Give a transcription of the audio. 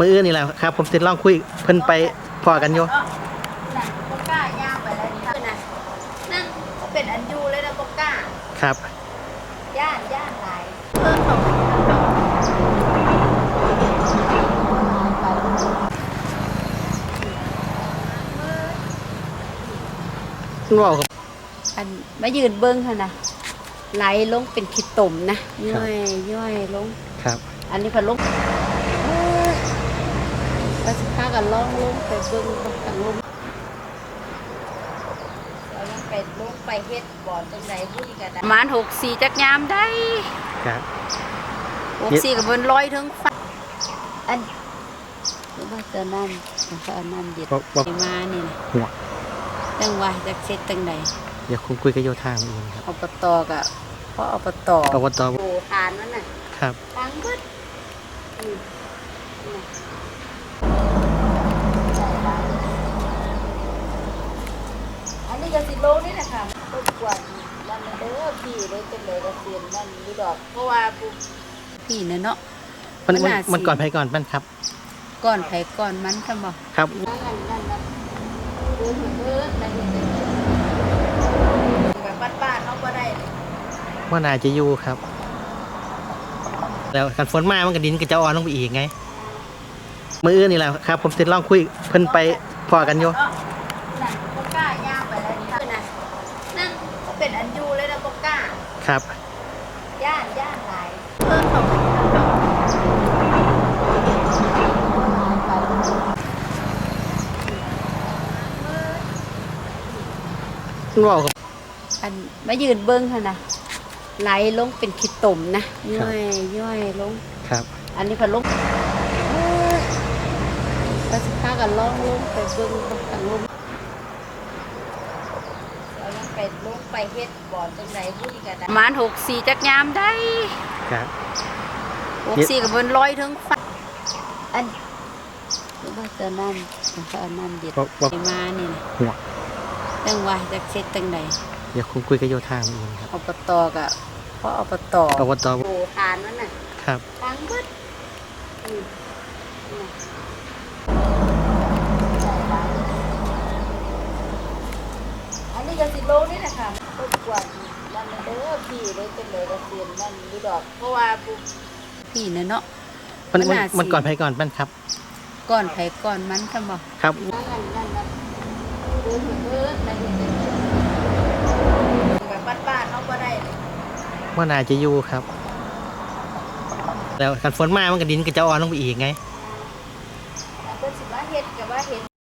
มืออื่นนี่แหละครับ ผมติดลองคุยเพิ่นไปพอกันอยู่นั่นก็กล้าย่างไปแล้วนี่คือนะนั่นก็เป็นอันยูเลยนะก็กล้าครับ ย่านย่านหลายเพิ่มเข้ามาคุณบอกครับ อันมายืนเบิ้งค่ะนะไหลลงเป็นขีดตุ่มนะ ย่อยย่อยลง ครับ อันนี้พอลงเอ้ย แล้วสิพากันล่องลงไปเบิ้งกันลงเรายังไปลงไปเฮ็ดบ่อนจังไดผู้นี้ก็ได้ประมาณหกสี่จักยามได้ครับหกสี่กับบนลอยถึงฟ้าอันหรือว่าจะนั่นมันก็อันนั่นเด็ดบอกบอกไปมานี่นะหัวจังว่าจักเสร็จจังใดเดี๋ยวคุณคุยกับโยธามืออื่นครับอบตกับเพราะอบตอบตโอ้ทานมันน่ะครับทั้งเบิด อืมนี่อันนี้ก็สิโลนี่แหละค่ะต้นกวนนั่นน่ะเด้อพี่เลยเป็นเลยกระเซียนนั่นอยู่ดอก เพราะว่าปุ๊บพี่น่ะเนาะ มันมันมันน่าสิ มันก่อนไปก่อนมันครับก่อนไผก่อนมันทำบ่ครับนั่นนั่นนั่นนั่นเดินเดินนั่นนี่แบบบ้านๆเขาก็ได้ว่านาจะอยู่ครับ แล้วกันฝนมามันก็ดินก็จะอ่อนลงไปอีกไง มืออื่นนี่แหละครับ ผมติดลองคุยเพิ่นไปพอกันอยู่นั่นก็กล้าย่างไปแล้วนี่คือนะนั่นก็ เป็นอันยูเลยนะก็กล้าครับ ย่านย่านหลายเพิ่มเข้ามาคุณบอกครับอันมายืนเบิ้งค่ะนะไหลลงเป็นขีดตุ่มนะย่อยย่อยลงครับ อันนี้พอลงเอ้ยแล้วสิพากันล่องลงไปเบิ้งกันลงเรายัง ไปลงไปเฮ็ดบ่อนจังไดผู้นี้ก็ได้ประมาณหกสี่จักยามได้ครับ หกสี่กับบนลอยถึงฟ้าอันหรือว่าจะนั่นมันก็อันนั่นเด็ดบอกบอก ไปมานี่นะหัวจังว่าจักเสร็จจังใดเดี๋ยวคุณคุยกับโยธามืออื่นครับอบตกับเพราะอบตอบตโอ้ทานมันน่ะ ครับ ทั้งเบิดอืม นี่อันนี้ก็สิโลนี่แหละค่ะต้นกวนนั่นน่ะเด้อพี่เลยเป็นเลยกระเซียนนั่นอยู่ดอก เพราะว่าปุ๊บพี่น่ะเนาะ มันมันมันน่าสิมันก่อนไปก่อนมันครับก่อนไผก่อนมันทำบ่ครับนั่นนั่นนั่นนั่นเดินเดินนั่นนี่แบบบ้านๆเขาก็ได้ว่านาจะอยู่ครับ แล้วกันฝนมามันก็ดินก็จะอ่อนลงไปอีกไงแล้วก็สิว่าเฮ็ดกับว่าเฮ็ด